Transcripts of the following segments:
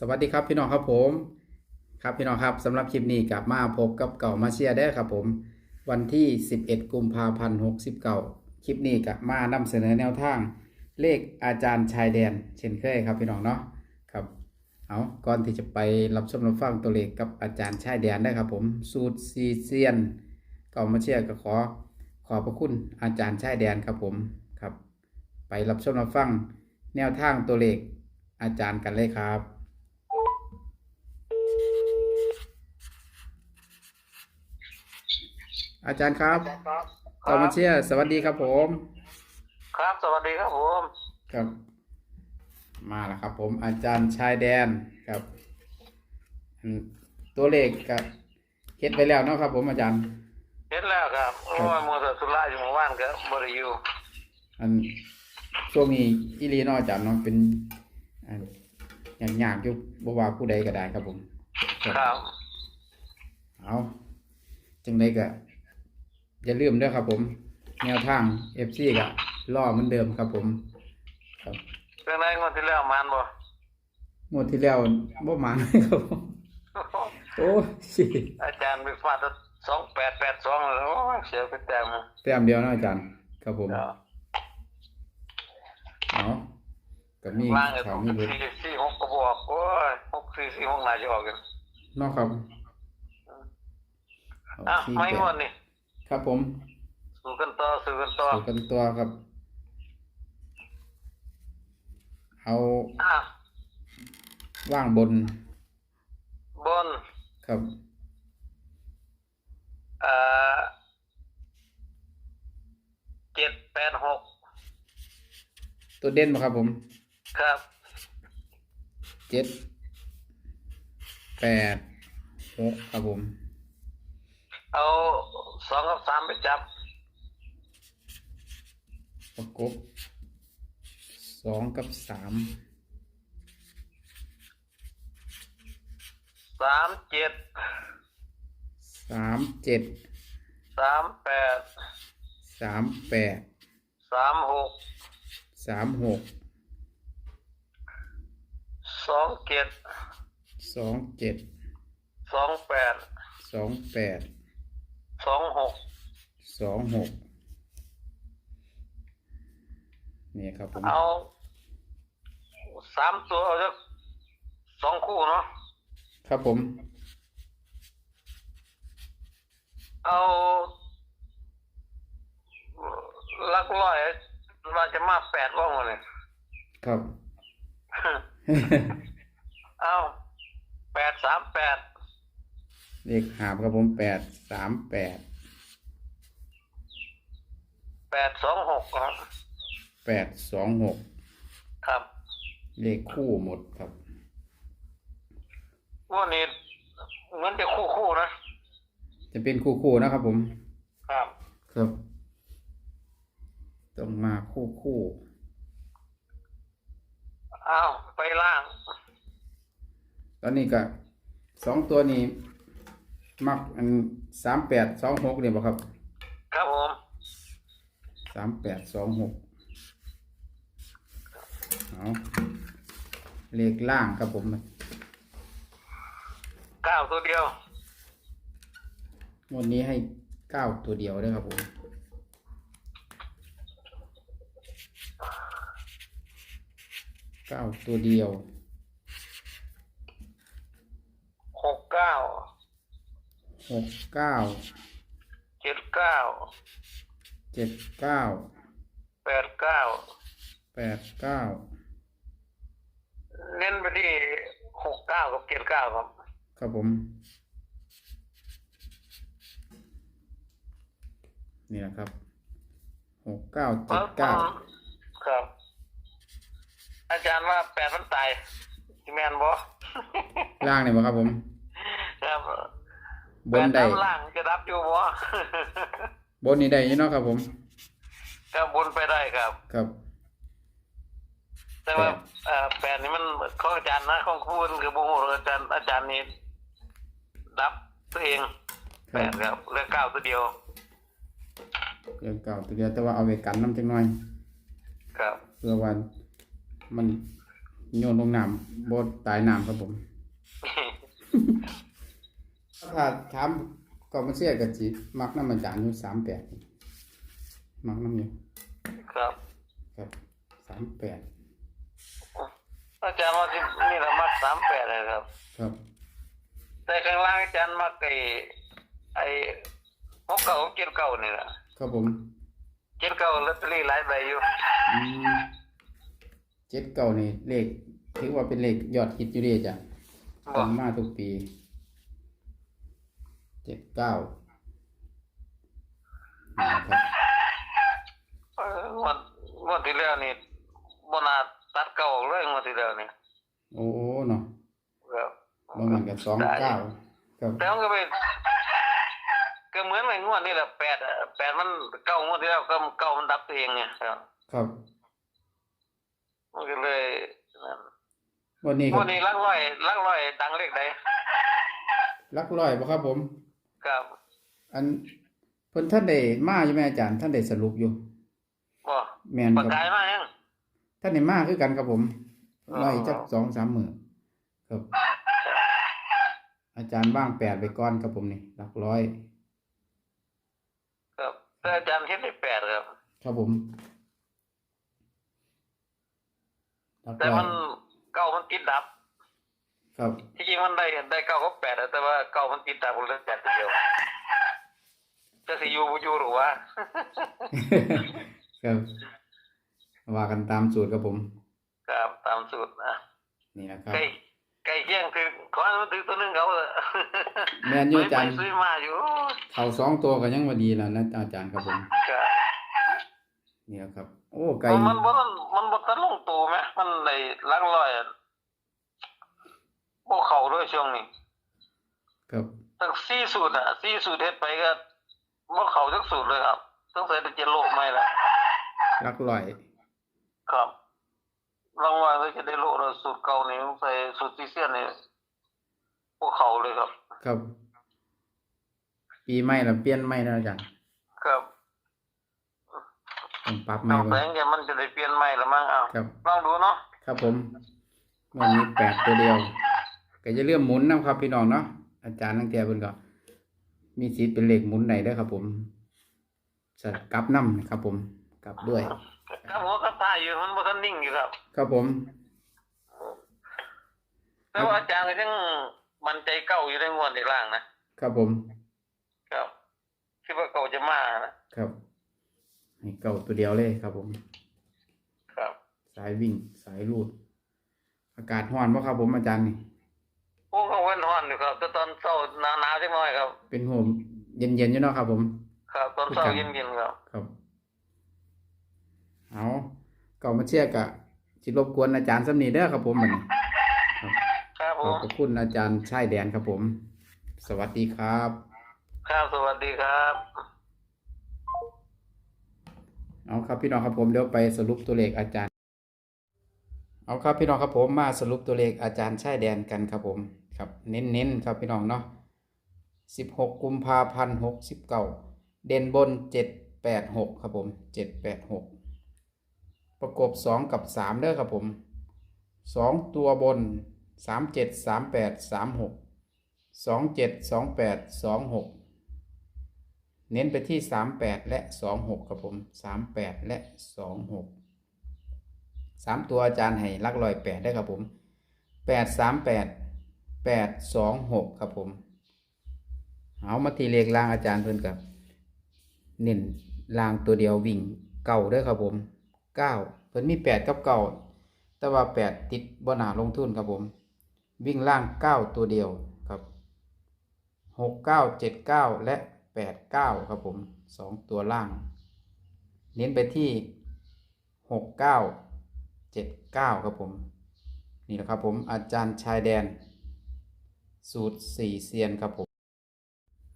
สวัสดีครับพี่น้องครับผม ครับพี่น้องครับสำหรับคลิปนี้กลับมาพบกับเก่ามาเชียร์ได้ครับผม วันที่ 11 กุมภาพันธ์69คลิปนี้กลับมานำเสนอแนวทาง เลขอาจารย์ชายแดน เช่นเคยครับพี่น้องเนาะครับเอาก่อนที่จะไปรับชมรับฟังตัวเลขกับอาจารย์ชายแดนได้ครับผม สูตรซีเซียน เก่ามาเชียร์ก็ขอขอบพระคุณอาจารย์ชายแดนครับผมครับ ไปรับชมรับฟังแนวทางตัวเลขอาจารย์กันเลยครับ อาจารย์ครับครับเก่ามาเชียร์สวัสดีครับผม ครับ สวัสดีครับผมครับ มาแล้วครับ ผมอาจารย์ชายแดนครับอันตัวเลขกับเฮ็ดไปแล้วเนาะครับ ผมอาจารย์ เห็นแล้วครับโอ้ยมัวแต่สุราอยู่เมื่อวานก็บริยูอันช่วงนี้อีหลีเนาะอาจารย์เนาะเป็นอันอย่างยากๆอยู่บ่ว่าผู้ใดก็ได้ครับผม ครับ เอาจังไดก็ อย่าลืมเด้อครับ ผม แนวทาง FC ก็รอเหมือนเดิมครับผม ครับเรื่องไรงวดที่แล้วมันบ่งวดที่แล้วบ่มาเลยครับผมโอ้ชิอาจารย์ไปฟาดสองแปดแปดสองโอ้ยเสียไปแต้มนะแต้มเดียวเนาะอาจารย์ ครับผมเดี๋ยวเอาก็มีล่างก็ข่าต้วองมีลุ้นสี่สี่หกก็บอกโอ้ยหกสี่สี่หกน่าจะออกกันเนาะครับเอาอะที่ไม่แปงวดดนี่ ครับผมสู้กันต่อสู้กันต่อสู่กันตัวครับ เอาอะว่างบน บน ครับเอ่อเจ็ดแปดหกตัวเด่นมาครับผม ครับเจ็ดแปดหกครับผม เอา สองกับสามไปจับประกบสองกับสามสามเจ็ดสามเจ็ดสามแปดสามแปดสามหกสามหกสองเจ็ดสองเจ็ดสองแปดสองแปด สองหกสองหกนี่ครับผมเอาสามตัวเอาสักสองคู่เนาะครับผม เอาลักร้อยว่าจะมาแปดว่องเลยครับ เอาแปดสามแปด เลขหาบครับผมแปดสามแปดแปดสองหกครับแปดสองหกครับเลขคู่หมดครับวันนี้เหมือนจะคู่คู่ๆนะ จะเป็นคู่คู่นะครับผม ครับ ครับต้องมาคู่คู่เอาไปล่าง ตอนนี้ก็สองตัวนี้ มักอันสามแปดสองหกเนี่ยบ่ครับครับผมสามแปดสองหกเอาเลขล่างครับผมเก้าตัวเดียวงวันนี้ให้เก้าตัวเดียวด้วยครับผมเก้าตัวเดียว หกเก้า หกเก้าเจ็ดเก้าเจ็ดเก้าแปดเก้าแปดเก้าเน้นไปที่หกเก้ากับเจ็ดเก้าครับ ครับผม นี่นะครับหกเก้าเจ็ดเก้าครับ อาจารย์ว่าแปดมันตายที่แมนบอล่างเนี่ยบ่ครับผม ครับ บนแปได้ดับล่างจะดับอยู่บอบนนี่ได้อยี่เนาะครับ ผมก็บนไปได้ครับ ครับ แต่ว่าแปดเอ่อแปดนี่มันของอาจารย์นะของคุณคือบุ้งอาจารย์อาจารย์นี่ดับตัวเองคแปรับดครับเหลือเก้าตัวเดียวเรื่องเก่าตัวเดียวแต่ว่าเอาไว้กันน้ำจังหน่อย ครับเพื่อวันมันโยนลงน้ำบดตายน้ำครับผม ถ้าถามก็มาเสียกับจีมักน้ำมันจานอยู่สามแปดมักน้ำอยู่ครับครับสามแปดอาจารย์ว่าที่นี่เรามักสามแปดเลยครับ ครับแต่ข้างล่างอาจารย์มักไอ้ไอ้หกเก้าเจ็ดเก้านี่แหละครับผมเจ็ดเก้าลอตเตอรี่หลายใบอยู่อืมเจ็ดเก้านี่เลขถือว่าเป็นเลขยอดฮิตอยู่เดีจ้ะบอทำมาทุกปีเจ็ดเก้านะครับเอองวดงวดที่แล้วนี่บนาตัดเก้าออกเลยงวดที่แล้วนี่โอ้เนาะครับบางมันกับสองเก้าครับแต่มันก็เป็นก็เหมือนไอ้งวดนี่แหละแปดอะแปดมันเก้างวดที่แล้วก็เก้ามันดับตัวเองไงครับ ครับมันก็เลยนั่นวันนี้งก็วดนี้ลักร้อยลักร้อยดังเลขใดลักร้อยป่ะครับผม ครับ อันเพิ่นท่านได้มาอยู่ไหมอาจารย์ท่านได้สรุปอยู่บ่แม่นประครับกายมายังท่านได้มาคือกันครับผมอ๋อไล่จักสองสามมือครับ อาจารย์ว่างแปดไปก่อนครับผมนี่หลักร้อย ครับแต่อาจารย์เฮ็ดได้แปดครับ ครับผมหลักแต่ร้อมัยนเก้ามันติดดับ ครับที่จริงมันได้ได้เก้ากับแปดอะแต่ว่าเก้ามันติดดับคนละแปดตัวเดียวจะสิอยู่บ่อยู่หรือว่าครับว่ากันตามสูตรครับผมครับตามสูตรนะนี่นะครับไก่ไก่เคียงคือขอให้มันถือตัวหนึงเขาเถอะแม่นอยู่อาจารย์ไปซื้อมาอยู่เขาสองตัวก็ยังว่าดีแล้วนะอาจารย์ครับผมครับนี่ครับ โอ้ไก่มันมันบ่มันบ่ทันลงตัวไหมมันได้หลักร้อย อะบ่เข้าด้วยช่วงนี้ครับตั้งสี่สูตรอะสี่สูตรเฮ็ดไปก็บ่เข้าสักสูตรเลยครับต้องใส่จะโลกใหม่ละหลักร้อย ครับรางวัลก็จะได้โลกแล้วสูตรเก่านี่ต้องใส่สูตรที่เสียนนี่บ่เข้าเลยครับ ครับ ปีใหม่แล้วเปลี่ยนใหม่แล้วอาจารย์ครับต้องปรับใหม่เอาก่แปอลนงแกมันจะได้เปลี่ยนใหม่ละมั้งอ้าวครับลองดูเนาะครับผม วันนี้แปดตัวเดียว ก็จะเลื่อมหมุนนะครับพี่น้องเนาะอาจารย์ตั้งแต่เพิ่นก็มีสิทธิ์เป็นเลขหมุนไหนได้อครับผมสลับกลับน้ำนะครับผม กลับด้วยครับผมก็ท่ายอยู่มันบ่ทันนิ่งอยู่ครับครับผมแต่ว่าอาจารย์ก็ยังมั่นใจเก่าอยู่ในงวดในล่างนะครับผม ครับคิดว่าเก่าจะมานะครับให้เก่าตัวเดียวเลยครับผม ครับ สายวิ่งสายรูด อากาศร้อนปะครับผมอาจารย์นี่ โอ้เขาเว้นฮ้อนอยู่ครับแต่ตอนเช้าหนาวๆจักหน่อยครับ เป็นห่มเย็นๆอยู่เนาะครับ ผม ครับ ตอนเช้าเย็นๆครับ ครับ เอาเก่ามาเชียร์กะจิรบกวนอาจารย์สำนีเด้อครับผมมันนี้ครับครับผขอบมพระคุณอาจารย์ชายแดนครับผม สวัสดีครับ ครับสวัสดีครับ เอาครับพี่น้องครับผมเดี๋ยวไปสรุปตัวเลขอาจารย์ เอาครับพี่น้องครับผมมาสรุปตัวเลขอาจารย์ชายแดนกันครับผมครับเน้นๆครับพี่น้องเนาะ16 กุมภาพันธ์69 เด่นบน 786 ครับผม 786 ประกบ 2 กับ 3 เด้อครับผม 2 ตัวบน 37 38 36 27 28 26 เน้นไปที่ 38 และ 26 ครับผม 38 และ 26 3ตัวอาจารย์ให้ลักลอย8ได้ครับผม8 38 8 26ครับผม เอามาทีเลขล่างอาจารย์เพิ่นกับเน้นล่างตัวเดียววิ่งเก่าด้อครับผม9เพิ่นมี8กับเก่าแต่ว่า8ติดบ่หนาลงทุนครับผม วิ่งล่าง9ตัวเดียวครับหกเก้าเจ็ดเก้าและแปดเก้าครับผมสองตัวล่าง เน้นไปที่หกเก้า เจ็ดเก้าครับผม นี่แหละครับผมอาจารย์ชายแดน สูตรสี่เซียนครับผม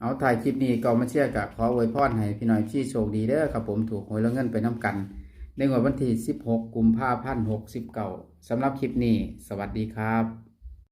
เอาถ่ายคลิปนี้ก็มาเชื่อกับขออวยพรให้พี่น้อยพี่โชคดีเด้อครับผมถูกหวยแล้วเงินไปน้ำกันในวันที่ 16 กุมภาพันธ์69สำหรับคลิปนี้ สวัสดีครับ